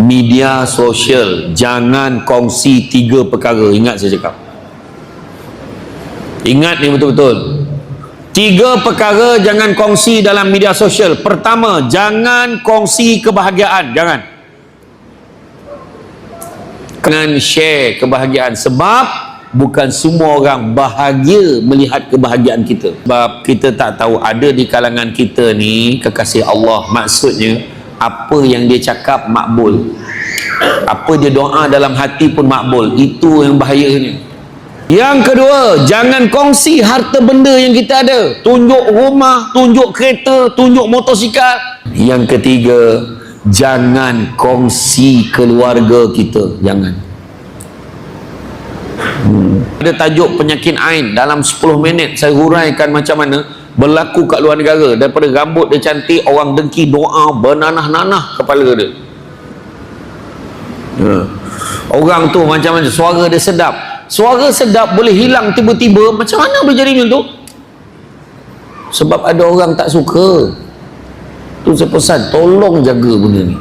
media sosial jangan kongsi tiga perkara. Ingat saya cakap. Ingat ni betul-betul. Tiga perkara jangan kongsi dalam media sosial. Pertama jangan kongsi kebahagiaan. Jangan. Jangan share kebahagiaan. Sebab bukan semua orang bahagia melihat kebahagiaan kita. Sebab kita tak tahu ada di kalangan kita ni kekasih Allah maksudnya apa yang dia cakap makbul. Apa dia doa dalam hati pun makbul. Itu yang bahayanya. Yang kedua jangan kongsi harta benda yang kita ada. Tunjuk rumah tunjuk kereta tunjuk motosikal. Yang ketiga jangan kongsi keluarga kita. Jangan. Ada tajuk penyakit ain. Dalam 10 minit saya huraikan macam mana berlaku kat luar negara daripada rambut dia cantik orang dengki doa bernanah-nanah kepala dia. Ha. orang tu macam mana suara dia sedap. Suara sedap boleh hilang tiba-tiba macam mana boleh jadi macam tu? Sebab ada orang tak suka. Tu saya pesan tolong jaga benda ni